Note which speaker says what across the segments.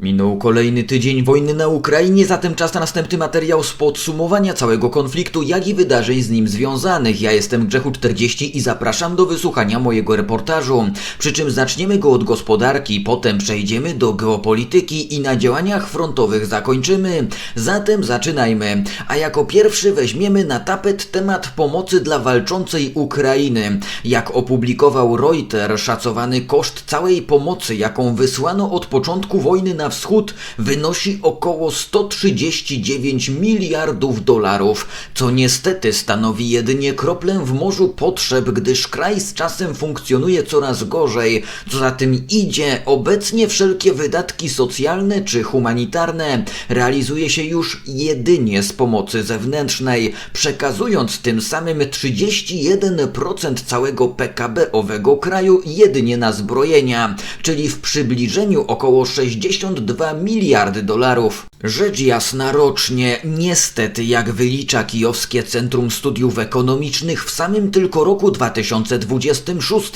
Speaker 1: Minął kolejny tydzień wojny na Ukrainie, zatem czas na następny materiał z podsumowania całego konfliktu, jak i wydarzeń z nim związanych. Ja jestem Grzechu40 i zapraszam do wysłuchania mojego reportażu. Przy czym zaczniemy go od gospodarki, potem przejdziemy do geopolityki i na działaniach frontowych zakończymy. Zatem zaczynajmy. A jako pierwszy weźmiemy na tapet temat pomocy dla walczącej Ukrainy. Jak opublikował Reuters, szacowany koszt całej pomocy, jaką wysłano od początku wojny na wschód, wynosi około 139 miliardów dolarów, co niestety stanowi jedynie kroplę w morzu potrzeb, gdyż kraj z czasem funkcjonuje coraz gorzej. Co za tym idzie, obecnie wszelkie wydatki socjalne czy humanitarne realizuje się już jedynie z pomocy zewnętrznej, przekazując tym samym 31% całego PKB owego kraju jedynie na zbrojenia, czyli w przybliżeniu około 62 miliardy dolarów. Rzecz jasna rocznie, niestety, jak wylicza Kijowskie Centrum Studiów Ekonomicznych, w samym tylko roku 2026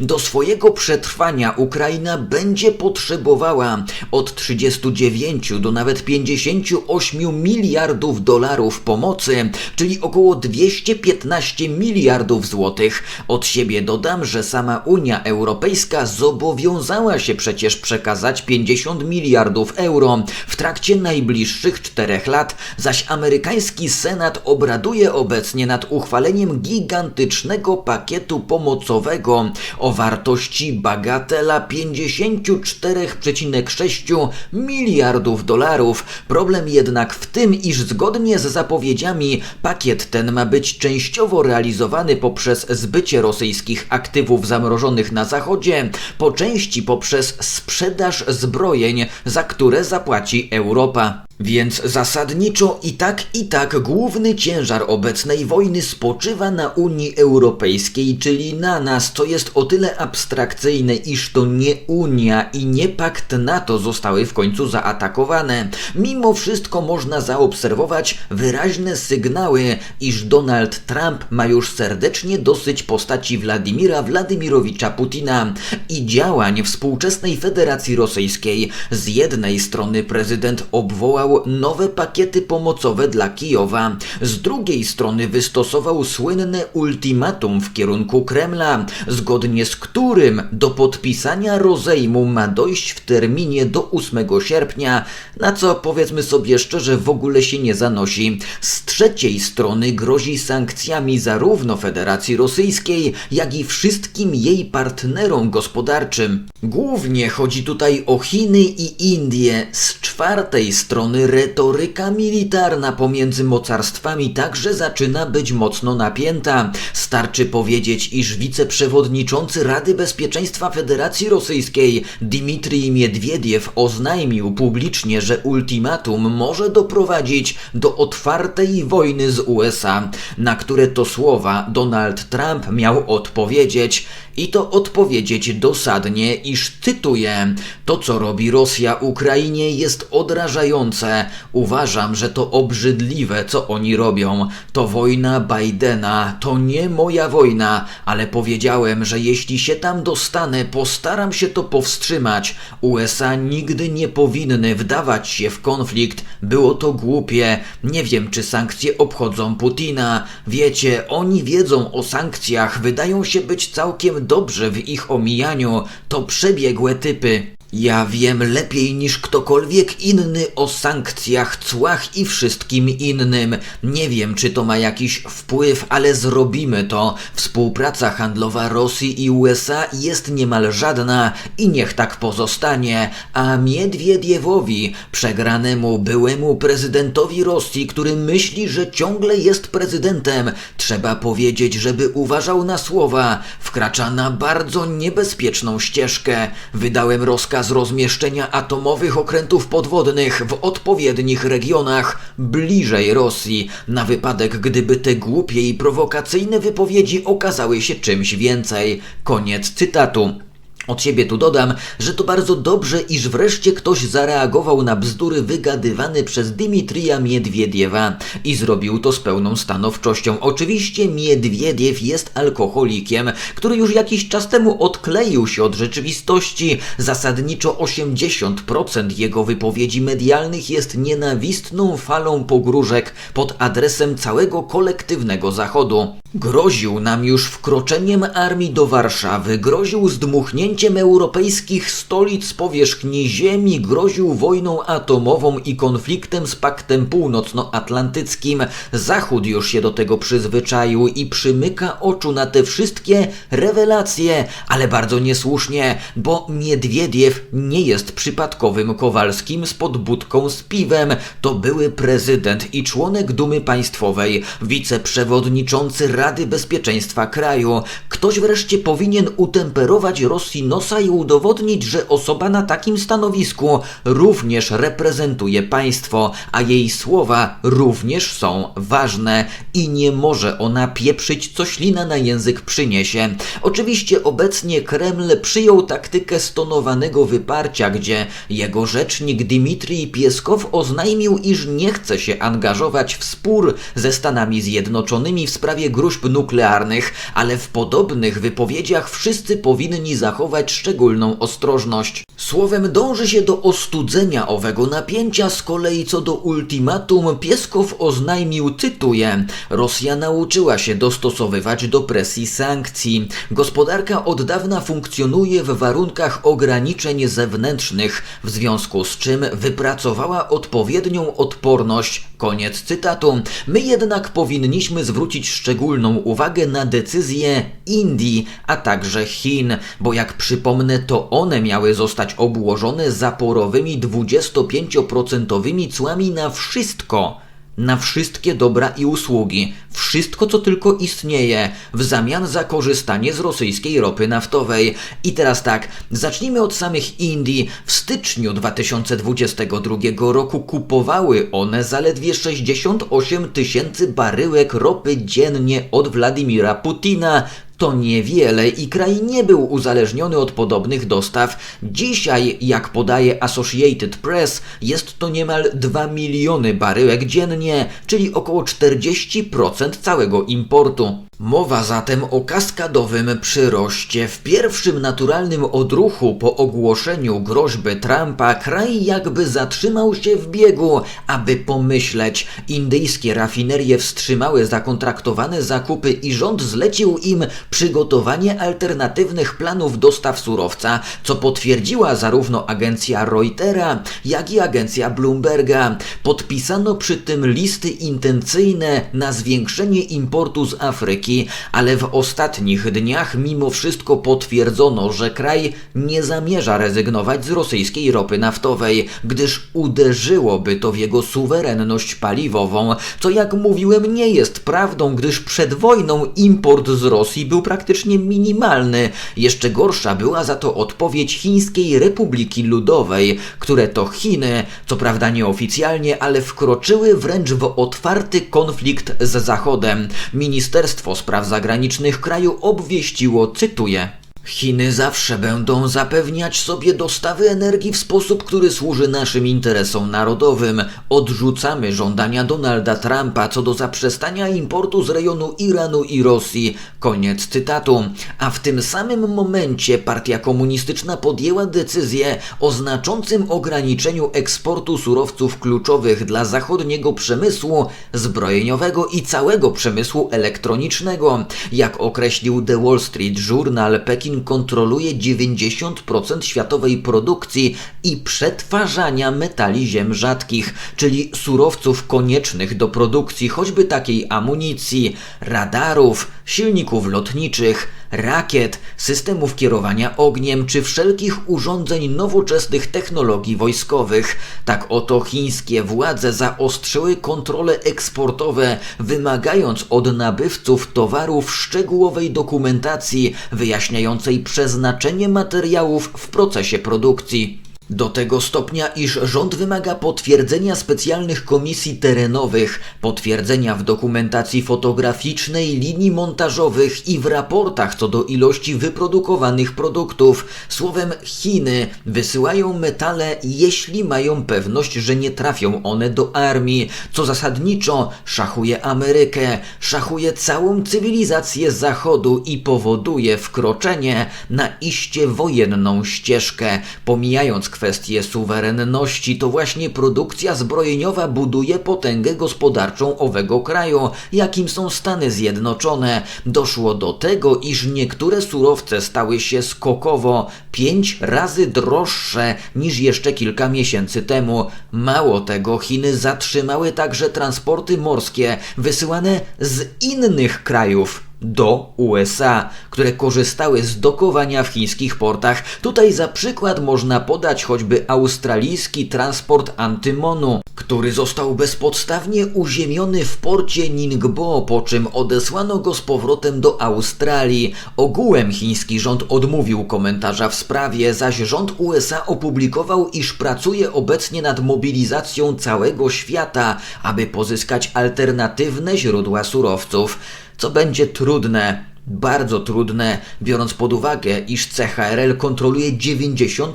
Speaker 1: do swojego przetrwania Ukraina będzie potrzebowała od 39 do nawet 58 miliardów dolarów pomocy, czyli około 215 miliardów złotych. Od siebie dodam, że sama Unia Europejska zobowiązała się przecież przekazać 50 miliardów euro w trakcie najbliższych czterech lat, zaś amerykański Senat obraduje obecnie nad uchwaleniem gigantycznego pakietu pomocowego o wartości bagatela 54,6 miliardów dolarów. Problem jednak w tym, iż zgodnie z zapowiedziami pakiet ten ma być częściowo realizowany poprzez zbycie rosyjskich aktywów zamrożonych na zachodzie, po części poprzez sprzedaż zbrojeń, za które zapłaci Europa. Europa Więc zasadniczo i tak i tak główny ciężar obecnej wojny spoczywa na Unii Europejskiej, czyli na nas, co jest o tyle abstrakcyjne, iż to nie Unia i nie pakt NATO zostały w końcu zaatakowane. Mimo wszystko można zaobserwować wyraźne sygnały, iż Donald Trump ma już serdecznie dosyć postaci Władimira Władimirowicza Putina i działań współczesnej Federacji Rosyjskiej. Z jednej strony prezydent obwołał nowe pakiety pomocowe dla Kijowa, z drugiej strony wystosował słynne ultimatum w kierunku Kremla, zgodnie z którym do podpisania rozejmu ma dojść w terminie do 8 sierpnia, na co powiedzmy sobie szczerze w ogóle się nie zanosi. Z trzeciej strony grozi sankcjami zarówno Federacji Rosyjskiej, jak i wszystkim jej partnerom gospodarczym. Głównie chodzi tutaj o Chiny i Indie. Z czwartej strony retoryka militarna pomiędzy mocarstwami także zaczyna być mocno napięta. Starczy powiedzieć, iż wiceprzewodniczący Rady Bezpieczeństwa Federacji Rosyjskiej Dmitrij Miedwiediew oznajmił publicznie, że ultimatum może doprowadzić do otwartej wojny z USA, na które to słowa Donald Trump miał odpowiedzieć i to odpowiedzieć dosadnie, iż cytuję: To, co robi Rosja Ukrainie, jest odrażające. Uważam, że to obrzydliwe, co oni robią. To wojna Bidena, to nie moja wojna, ale powiedziałem, że jeśli się tam dostanę, postaram się to powstrzymać. USA nigdy nie powinny wdawać się w konflikt. Było to głupie. Nie wiem, czy sankcje obchodzą Putina. Wiecie, oni wiedzą o sankcjach, wydają się być całkiem dobrze w ich omijaniu. To przebiegłe typy. Ja wiem lepiej niż ktokolwiek inny o sankcjach, cłach i wszystkim innym. Nie wiem, czy to ma jakiś wpływ, ale zrobimy to. Współpraca handlowa Rosji i USA jest niemal żadna i niech tak pozostanie. A Miedwiediewowi, przegranemu byłemu prezydentowi Rosji, który myśli, że ciągle jest prezydentem, trzeba powiedzieć, żeby uważał na słowa. Wkracza na bardzo niebezpieczną ścieżkę. Wydałem rozkaz zakaz rozmieszczenia atomowych okrętów podwodnych w odpowiednich regionach bliżej Rosji, na wypadek gdyby te głupie i prowokacyjne wypowiedzi okazały się czymś więcej. Koniec cytatu. Od siebie tu dodam, że to bardzo dobrze, iż wreszcie ktoś zareagował na bzdury wygadywane przez Dimitrija Miedwiediewa i zrobił to z pełną stanowczością. Oczywiście Miedwiediew jest alkoholikiem, który już jakiś czas temu odkleił się od rzeczywistości. Zasadniczo 80% jego wypowiedzi medialnych jest nienawistną falą pogróżek pod adresem całego kolektywnego Zachodu. Groził nam już wkroczeniem armii do Warszawy, groził zdmuchnięciem europejskich stolic z powierzchni ziemi, groził wojną atomową i konfliktem z Paktem Północnoatlantyckim. Zachód już się do tego przyzwyczaił i przymyka oczu na te wszystkie rewelacje, ale bardzo niesłusznie, bo Miedwiediew nie jest przypadkowym Kowalskim z podbudką z piwem. To były prezydent i członek Dumy Państwowej, wiceprzewodniczący Rady Bezpieczeństwa kraju. Ktoś wreszcie powinien utemperować Rosji nosa i udowodnić, że osoba na takim stanowisku również reprezentuje państwo, a jej słowa również są ważne i nie może ona pieprzyć, co ślina na język przyniesie. Oczywiście obecnie Kreml przyjął taktykę stonowanego wyparcia, gdzie jego rzecznik Dmitrij Pieskow oznajmił, iż nie chce się angażować w spór ze Stanami Zjednoczonymi w sprawie gruźb nuklearnych, ale w podobnych wypowiedziach wszyscy powinni zachować szczególną ostrożność. Słowem dąży się do ostudzenia owego napięcia, z kolei co do ultimatum Pieskow oznajmił, cytuję, Rosja nauczyła się dostosowywać do presji sankcji. Gospodarka od dawna funkcjonuje w warunkach ograniczeń zewnętrznych, w związku z czym wypracowała odpowiednią odporność. Koniec cytatu. My jednak powinniśmy zwrócić szczególną uwagę na decyzje Indii, a także Chin, bo jak przypomnę, to one miały zostać obłożone zaporowymi 25% cłami na wszystko na wszystkie dobra i usługi, wszystko co tylko istnieje, w zamian za korzystanie z rosyjskiej ropy naftowej. I teraz tak, zacznijmy od samych Indii. W styczniu 2022 roku kupowały one zaledwie 68 tysięcy baryłek ropy dziennie od Władimira Putina, to niewiele i kraj nie był uzależniony od podobnych dostaw. Dzisiaj, jak podaje Associated Press, jest to niemal 2 miliony baryłek dziennie, czyli około 40% całego importu. Mowa zatem o kaskadowym przyroście. W pierwszym naturalnym odruchu po ogłoszeniu groźby Trumpa kraj jakby zatrzymał się w biegu, aby pomyśleć. Indyjskie rafinerie wstrzymały zakontraktowane zakupy i rząd zlecił im przygotowanie alternatywnych planów dostaw surowca, co potwierdziła zarówno agencja Reutera, jak i agencja Bloomberga. Podpisano przy tym listy intencyjne na zwiększenie importu z Afryki, ale w ostatnich dniach mimo wszystko potwierdzono, że kraj nie zamierza rezygnować z rosyjskiej ropy naftowej, gdyż uderzyłoby to w jego suwerenność paliwową, co jak mówiłem nie jest prawdą, gdyż przed wojną import z Rosji był praktycznie minimalny. Jeszcze gorsza była za to odpowiedź Chińskiej Republiki Ludowej, które to Chiny, co prawda nieoficjalnie, ale wkroczyły wręcz w otwarty konflikt z Zachodem. Ministerstwo Spraw Zagranicznych kraju obwieściło, cytuję, Chiny zawsze będą zapewniać sobie dostawy energii w sposób, który służy naszym interesom narodowym. Odrzucamy żądania Donalda Trumpa co do zaprzestania importu z rejonu Iranu i Rosji. Koniec cytatu. A w tym samym momencie partia komunistyczna podjęła decyzję o znaczącym ograniczeniu eksportu surowców kluczowych dla zachodniego przemysłu zbrojeniowego i całego przemysłu elektronicznego. Jak określił The Wall Street Journal, Pekin kontroluje 90% światowej produkcji i przetwarzania metali ziem rzadkich, czyli surowców koniecznych do produkcji choćby takiej amunicji, radarów, silników lotniczych, rakiet, systemów kierowania ogniem czy wszelkich urządzeń nowoczesnych technologii wojskowych. Tak oto chińskie władze zaostrzyły kontrole eksportowe, wymagając od nabywców towarów szczegółowej dokumentacji wyjaśniającej przeznaczenie materiałów w procesie produkcji. Do tego stopnia, iż rząd wymaga potwierdzenia specjalnych komisji terenowych, potwierdzenia w dokumentacji fotograficznej, linii montażowych i w raportach co do ilości wyprodukowanych produktów. Słowem, Chiny wysyłają metale, jeśli mają pewność, że nie trafią one do armii, co zasadniczo szachuje Amerykę, szachuje całą cywilizację Zachodu i powoduje wkroczenie na iście wojenną ścieżkę, pomijając kwestię suwerenności, to właśnie produkcja zbrojeniowa buduje potęgę gospodarczą owego kraju, jakim są Stany Zjednoczone. Doszło do tego, iż niektóre surowce stały się skokowo pięć razy droższe niż jeszcze kilka miesięcy temu. Mało tego, Chiny zatrzymały także transporty morskie wysyłane z innych krajów do USA, które korzystały z dokowania w chińskich portach. Tutaj za przykład można podać choćby australijski transport antymonu, który został bezpodstawnie uziemiony w porcie Ningbo, po czym odesłano go z powrotem do Australii. Ogółem chiński rząd odmówił komentarza w sprawie, zaś rząd USA opublikował, iż pracuje obecnie nad mobilizacją całego świata, aby pozyskać alternatywne źródła surowców co będzie trudne, bardzo trudne, biorąc pod uwagę, iż CHRL kontroluje 90%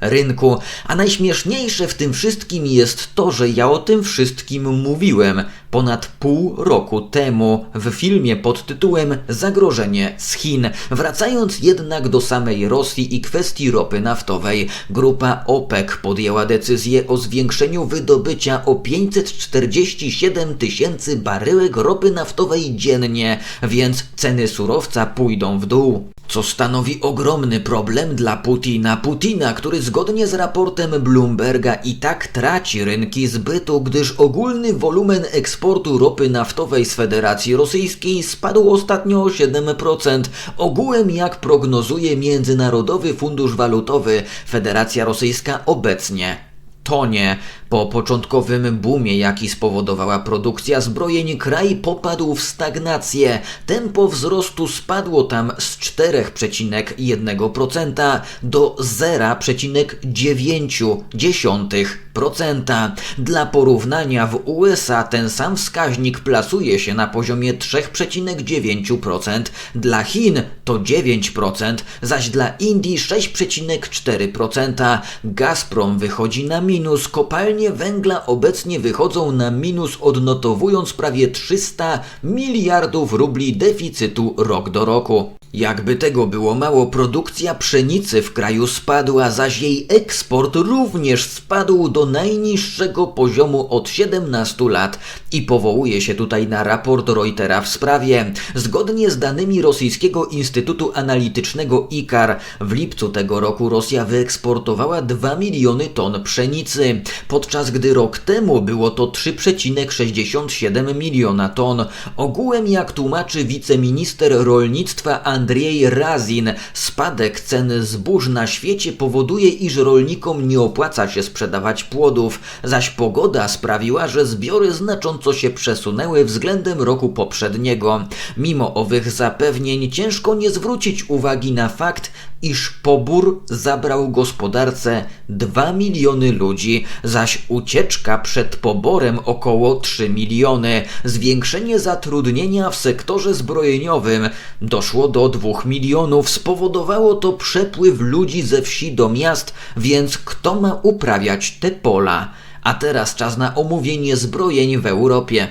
Speaker 1: rynku. A najśmieszniejsze w tym wszystkim jest to, że ja o tym wszystkim mówiłem ponad pół roku temu w filmie pod tytułem Zagrożenie z Chin. Wracając jednak do samej Rosji i kwestii ropy naftowej, grupa OPEC podjęła decyzję o zwiększeniu wydobycia o 547 tysięcy baryłek ropy naftowej dziennie, więc ceny surowca pójdą w dół co stanowi ogromny problem dla Putina. Putina, który zgodnie z raportem Bloomberga i tak traci rynki zbytu, gdyż ogólny wolumen eksportu ropy naftowej z Federacji Rosyjskiej spadł ostatnio o 7%. Ogółem, jak prognozuje Międzynarodowy Fundusz Walutowy, Federacja Rosyjska obecnie tonie. Po początkowym boomie, jaki spowodowała produkcja zbrojeń, kraj popadł w stagnację. Tempo wzrostu spadło tam z 4,1% do 0,9%. Dla porównania w USA ten sam wskaźnik plasuje się na poziomie 3,9%, dla Chin to 9%, zaś dla Indii 6,4%. Gazprom wychodzi na minus, kopalnie węgla obecnie wychodzą na minus, odnotowując prawie 300 miliardów rubli deficytu rok do roku. Jakby tego było mało, produkcja pszenicy w kraju spadła, zaś jej eksport również spadł do najniższego poziomu od 17 lat i powołuje się tutaj na raport Reutera w sprawie. Zgodnie z danymi rosyjskiego Instytutu Analitycznego IKAR w lipcu tego roku Rosja wyeksportowała 2 miliony ton pszenicy, podczas gdy rok temu było to 3,67 miliona ton. Ogółem, jak tłumaczy wiceminister rolnictwa Andrzej Razin, spadek cen zbóż na świecie powoduje, iż rolnikom nie opłaca się sprzedawać płodów, zaś pogoda sprawiła, że zbiory znacząco się przesunęły względem roku poprzedniego. Mimo owych zapewnień ciężko nie zwrócić uwagi na fakt, iż pobór zabrał gospodarce 2 miliony ludzi, zaś ucieczka przed poborem około 3 miliony. Zwiększenie zatrudnienia w sektorze zbrojeniowym doszło do 2 milionów. Spowodowało to przepływ ludzi ze wsi do miast, więc kto ma uprawiać te pola? A teraz czas na omówienie zbrojeń w Europie.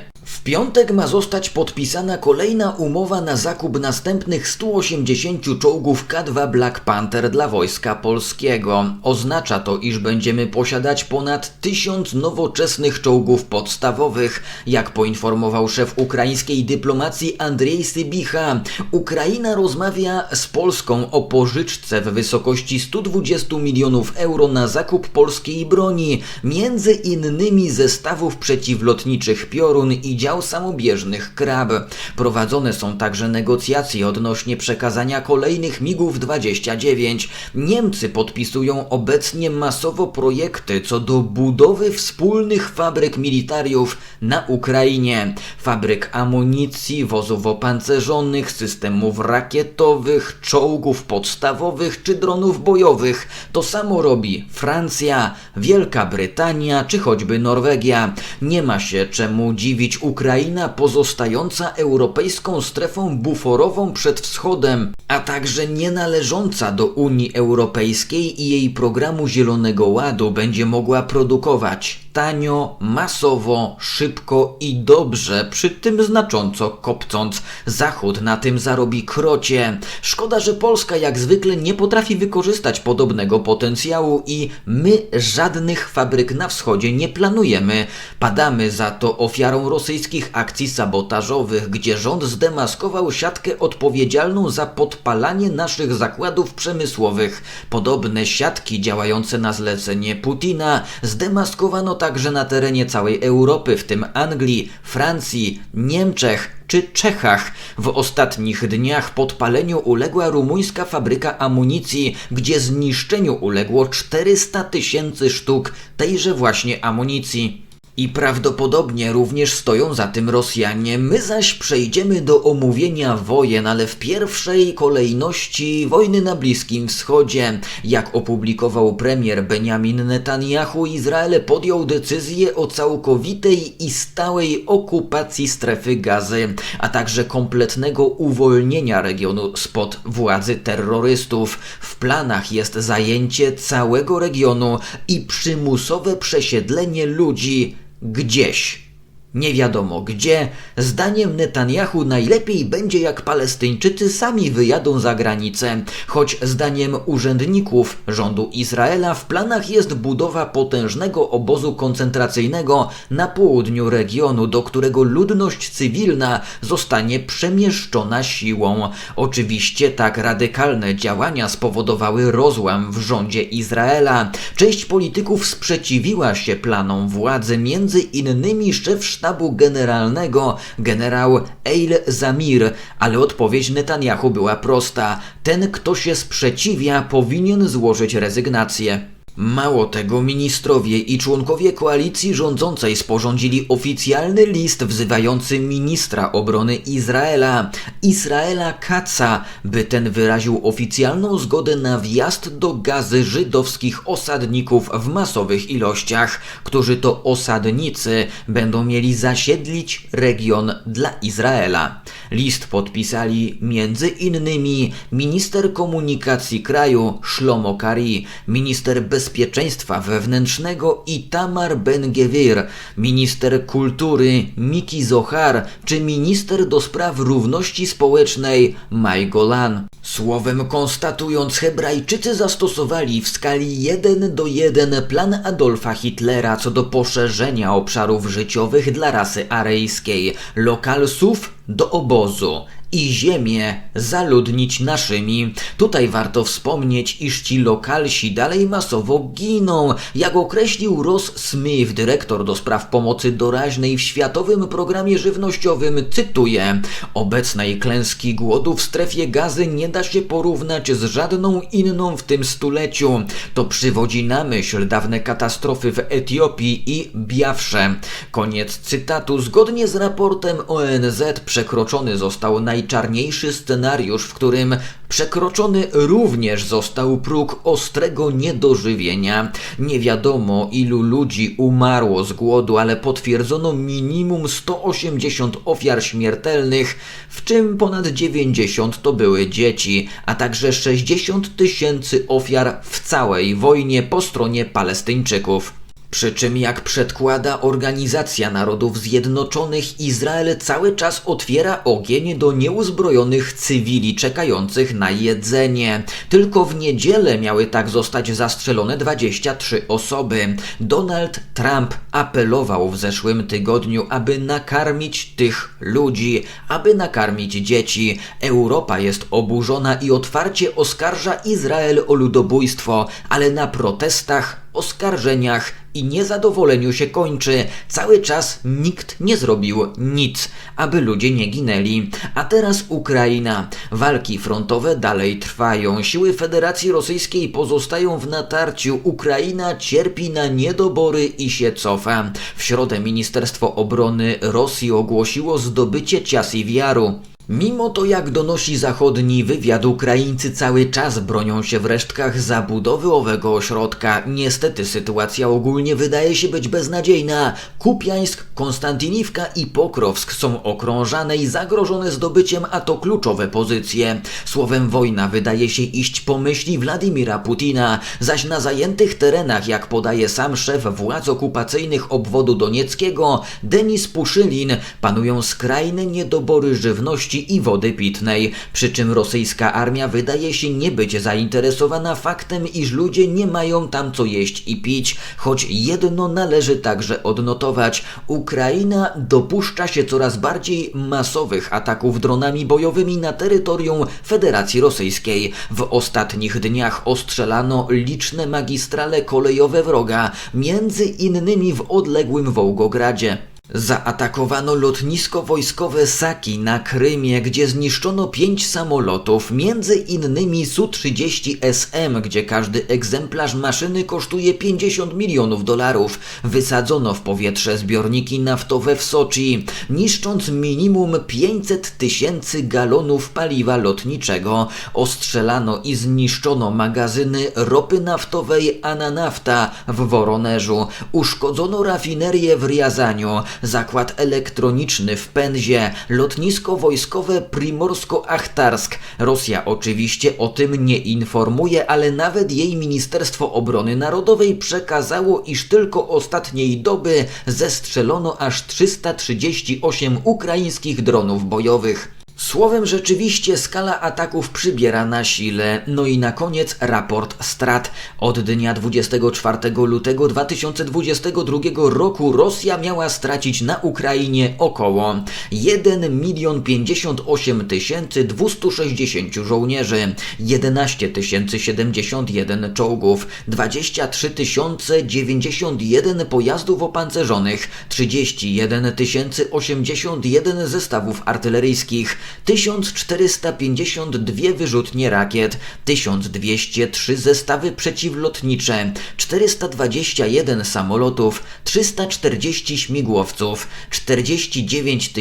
Speaker 1: Piątek ma zostać podpisana kolejna umowa na zakup następnych 180 czołgów K2 Black Panther dla Wojska Polskiego. Oznacza to, iż będziemy posiadać ponad 1000 nowoczesnych czołgów podstawowych. Jak poinformował szef ukraińskiej dyplomacji Andrzej Sybicha, Ukraina rozmawia z Polską o pożyczce w wysokości 120 milionów euro na zakup polskiej broni, między innymi zestawów przeciwlotniczych Piorun i dział samobieżnych krab. Prowadzone są także negocjacje odnośnie przekazania kolejnych MIGów 29. Niemcy podpisują obecnie masowo projekty co do budowy wspólnych fabryk militariów na Ukrainie. Fabryk amunicji, wozów opancerzonych, systemów rakietowych, czołgów podstawowych czy dronów bojowych. To samo robi Francja, Wielka Brytania czy choćby Norwegia. Nie ma się czemu dziwić Ukraina pozostająca europejską strefą buforową przed wschodem, a także nie należąca do Unii Europejskiej i jej programu Zielonego Ładu będzie mogła produkować tanio, masowo, szybko i dobrze, przy tym znacząco kopcąc. Zachód na tym zarobi krocie. Szkoda, że Polska jak zwykle nie potrafi wykorzystać podobnego potencjału i my żadnych fabryk na wschodzie nie planujemy. Padamy za to ofiarą rosyjskich akcji sabotażowych, gdzie rząd zdemaskował siatkę odpowiedzialną za podpalanie naszych zakładów przemysłowych. Podobne siatki działające na zlecenie Putina zdemaskowano także na terenie całej Europy, w tym Anglii, Francji, Niemczech czy Czechach. W ostatnich dniach podpaleniu uległa rumuńska fabryka amunicji, gdzie zniszczeniu uległo 400 tysięcy sztuk tejże właśnie amunicji. I prawdopodobnie również stoją za tym Rosjanie. My zaś przejdziemy do omówienia wojen, ale w pierwszej kolejności wojny na Bliskim Wschodzie. Jak opublikował premier Benjamin Netanyahu, Izrael podjął decyzję o całkowitej i stałej okupacji strefy gazy, a także kompletnego uwolnienia regionu spod władzy terrorystów. W planach jest zajęcie całego regionu i przymusowe przesiedlenie ludzi gdzieś nie wiadomo gdzie, zdaniem Netanyahu najlepiej będzie jak Palestyńczycy sami wyjadą za granicę, choć zdaniem urzędników rządu Izraela w planach jest budowa potężnego obozu koncentracyjnego na południu regionu, do którego ludność cywilna zostanie przemieszczona siłą. Oczywiście tak radykalne działania spowodowały rozłam w rządzie Izraela. Część polityków sprzeciwiła się planom władzy, między innymi szef sztabu generalnego generał Eil Zamir, ale odpowiedź Netanyahu była prosta. Ten, kto się sprzeciwia, powinien złożyć rezygnację. Mało tego, ministrowie i członkowie koalicji rządzącej sporządzili oficjalny list wzywający ministra obrony Izraela, Israela Katza, by ten wyraził oficjalną zgodę na wjazd do gazy żydowskich osadników w masowych ilościach, którzy to osadnicy będą mieli zasiedlić region dla Izraela. List podpisali między innymi minister komunikacji kraju Shlomo Kari, minister bezpieczeństwa Bezpieczeństwa Wewnętrznego Itamar Ben-Gevir, minister kultury Miki Zohar czy minister do spraw równości społecznej Maj Golan. Słowem konstatując, Hebrajczycy zastosowali w skali 1 do 1 plan Adolfa Hitlera co do poszerzenia obszarów życiowych dla rasy aryjskiej, lokalsów do obozu i ziemię zaludnić naszymi. Tutaj warto wspomnieć, iż ci lokalsi dalej masowo giną. Jak określił Ross Smith, dyrektor do spraw pomocy doraźnej w Światowym Programie Żywnościowym, cytuję: Obecnej klęski głodu w strefie gazy nie da się porównać z żadną inną w tym stuleciu. To przywodzi na myśl dawne katastrofy w Etiopii i Biafrze. Koniec cytatu. Zgodnie z raportem ONZ przekroczony został naj najczarniejszy scenariusz, w którym przekroczony również został próg ostrego niedożywienia. Nie wiadomo ilu ludzi umarło z głodu, ale potwierdzono minimum 180 ofiar śmiertelnych, w czym ponad 90 to były dzieci, a także 60 tysięcy ofiar w całej wojnie po stronie Palestyńczyków. Przy czym, jak przedkłada Organizacja Narodów Zjednoczonych, Izrael cały czas otwiera ogień do nieuzbrojonych cywili czekających na jedzenie. Tylko w niedzielę miały tak zostać zastrzelone 23 osoby. Donald Trump apelował w zeszłym tygodniu, aby nakarmić tych ludzi, aby nakarmić dzieci. Europa jest oburzona i otwarcie oskarża Izrael o ludobójstwo, ale na protestach, oskarżeniach i niezadowoleniu się kończy. Cały czas nikt nie zrobił nic, aby ludzie nie ginęli. A teraz Ukraina. Walki frontowe dalej trwają. Siły Federacji Rosyjskiej pozostają w natarciu. Ukraina cierpi na niedobory i się cofa. W środę Ministerstwo Obrony Rosji ogłosiło zdobycie Ciasiwiaru. Mimo to, jak donosi zachodni wywiad, Ukraińcy cały czas bronią się w resztkach zabudowy owego ośrodka. Niestety sytuacja ogólnie wydaje się być beznadziejna. Kupiańsk, Konstantiniwka i Pokrowsk są okrążane i zagrożone zdobyciem, a to kluczowe pozycje. Słowem wojna wydaje się iść po myśli Władimira Putina, zaś na zajętych terenach, jak podaje sam szef władz okupacyjnych obwodu donieckiego, Denis Puszylin, panują skrajne niedobory żywności i wody pitnej, przy czym rosyjska armia wydaje się nie być zainteresowana faktem, iż ludzie nie mają tam co jeść i pić, choć jedno należy także odnotować. Ukraina dopuszcza się coraz bardziej masowych ataków dronami bojowymi na terytorium Federacji Rosyjskiej. W ostatnich dniach ostrzelano liczne magistrale kolejowe wroga, między innymi w odległym Wołgogradzie. Zaatakowano lotnisko wojskowe Saki na Krymie, gdzie zniszczono pięć samolotów, między innymi Su-30SM, gdzie każdy egzemplarz maszyny kosztuje 50 milionów dolarów. Wysadzono w powietrze zbiorniki naftowe w Soczi, niszcząc minimum 500 tysięcy galonów paliwa lotniczego. Ostrzelano i zniszczono magazyny ropy naftowej Ananafta w Woronerzu. Uszkodzono rafinerię w Riazaniu zakład elektroniczny w Penzie, lotnisko wojskowe Primorsko-Achtarsk. Rosja oczywiście o tym nie informuje, ale nawet jej Ministerstwo Obrony Narodowej przekazało, iż tylko ostatniej doby zestrzelono aż 338 ukraińskich dronów bojowych. Słowem rzeczywiście skala ataków przybiera na sile. No i na koniec raport strat. Od dnia 24 lutego 2022 roku Rosja miała stracić na Ukrainie około 1 milion 58 tysięcy 260 żołnierzy, 11 tysięcy 71 czołgów, 23 tysiące 91 pojazdów opancerzonych, 31 tysięcy 81 zestawów artyleryjskich, 1452 wyrzutnie rakiet, 1203 zestawy przeciwlotnicze, 421 samolotów, 340 śmigłowców, 49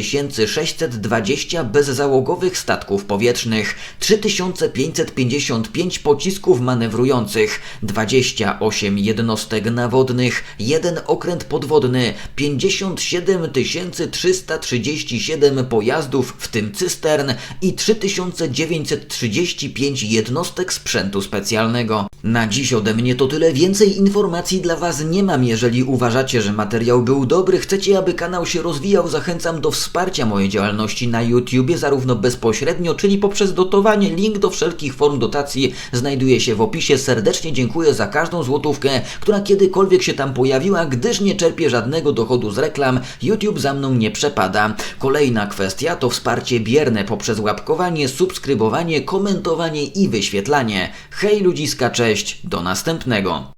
Speaker 1: 620 bezzałogowych statków powietrznych, 3555 pocisków manewrujących, 28 jednostek nawodnych, 1 okręt podwodny, 57 337 pojazdów, w tym cystern, cystern i 3935 jednostek sprzętu specjalnego. Na dziś ode mnie to tyle. Więcej informacji dla Was nie mam. Jeżeli uważacie, że materiał był dobry, chcecie, aby kanał się rozwijał, zachęcam do wsparcia mojej działalności na YouTubie, zarówno bezpośrednio, czyli poprzez dotowanie. Link do wszelkich form dotacji znajduje się w opisie. Serdecznie dziękuję za każdą złotówkę, która kiedykolwiek się tam pojawiła, gdyż nie czerpię żadnego dochodu z reklam. YouTube za mną nie przepada. Kolejna kwestia to wsparcie poprzez łapkowanie, subskrybowanie, komentowanie i wyświetlanie. Hej ludziska, cześć, do następnego.